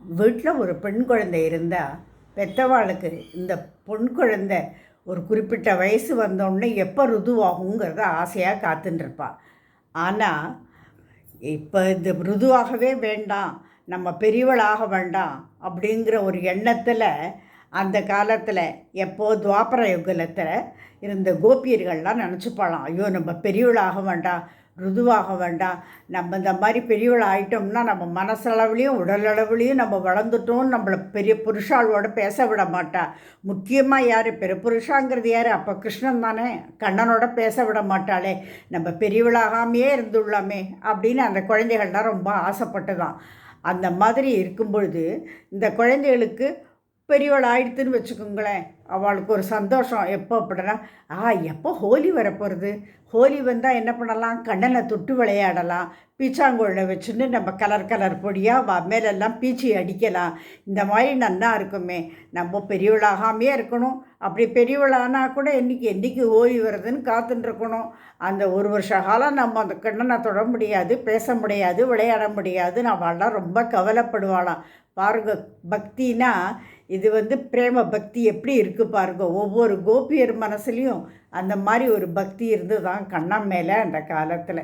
வீட்டில் ஒரு பெண் குழந்தை இருந்தால் பெத்தவாளுக்கு இந்த பொன் குழந்தை ஒரு குறிப்பிட்ட வயசு வந்தோடனே எப்போ ருதுவாகுங்கிறத ஆசையாக காத்துட்டுருப்பா ஆனால் இப்போ இந்த ருதுவாகவே வேண்டாம் நம்ம பெரியவளாக வேண்டாம் அப்படிங்கிற ஒரு எண்ணத்தில் அந்த காலத்தில் எப்போ துவாபர யுகலத்தில் இருந்த கோபியர்கள்லாம் நினச்சிப்பாளாம் ஐயோ நம்ம பெரியவளாக வேண்டாம் ருதுவாக வேண்டாம் நம்ம இந்த மாதிரி பெரியவள் ஆகிட்டோம்னா நம்ம மனசளவுலேயும் உடலளவுலேயும் நம்ம வளர்ந்துட்டோம் நம்மளை பெரிய புருஷாளோட பேச விட மாட்டா. முக்கியமாக யார்? பெரு புருஷாங்கிறது யார்? அப்போ கிருஷ்ணன் தானே. கண்ணனோட பேச விட மாட்டாளே. நம்ம பெரியவளாகாமையே இருந்துள்ளாமே அப்படின்னு அந்த குழந்தைகள்லாம் ரொம்ப ஆசைப்பட்டுதான். அந்த மாதிரி இருக்கும் பொழுது இந்த குழந்தைகளுக்கு பெரியவள் ஆயிடுத்துன்னு வச்சுக்கோங்களேன். அவளுக்கு ஒரு சந்தோஷம். எப்போ அப்படின்னா ஆ எப்போ ஹோலி வரப்போகிறது ஹோலி வந்தால் என்ன பண்ணலாம்? கண்ணனை தொட்டு விளையாடலாம். பீச்சாங்குழலை வச்சுன்னு நம்ம கலர் கலர் பொடியாக வ மேலெல்லாம் பீச்சி அடிக்கலாம். இந்த மாதிரி நல்லா இருக்குமே. நம்ம பெரியவளாகாமையே இருக்கணும். அப்படி பெரியவளானா கூட என்றைக்கு என்றைக்கு ஓய்வு வருதுன்னு காத்துட்டுருக்கணும் அந்த ஒரு வருஷ காலம் நம்ம அந்த கண்ணனை தொட முடியாது பேச முடியாது விளையாட முடியாதுன்னு அவள்லாம் ரொம்ப கவலைப்படுவாளாம். பாருங்க பக்தினா இது வந்து பிரேம பக்தி எப்படி இருக்குது பாருங்க. ஒவ்வொரு கோபியர் மனசுலேயும் அந்த மாதிரி ஒரு பக்தி இருந்து தான் கண்ணம் மேலே அந்த காலத்தில்.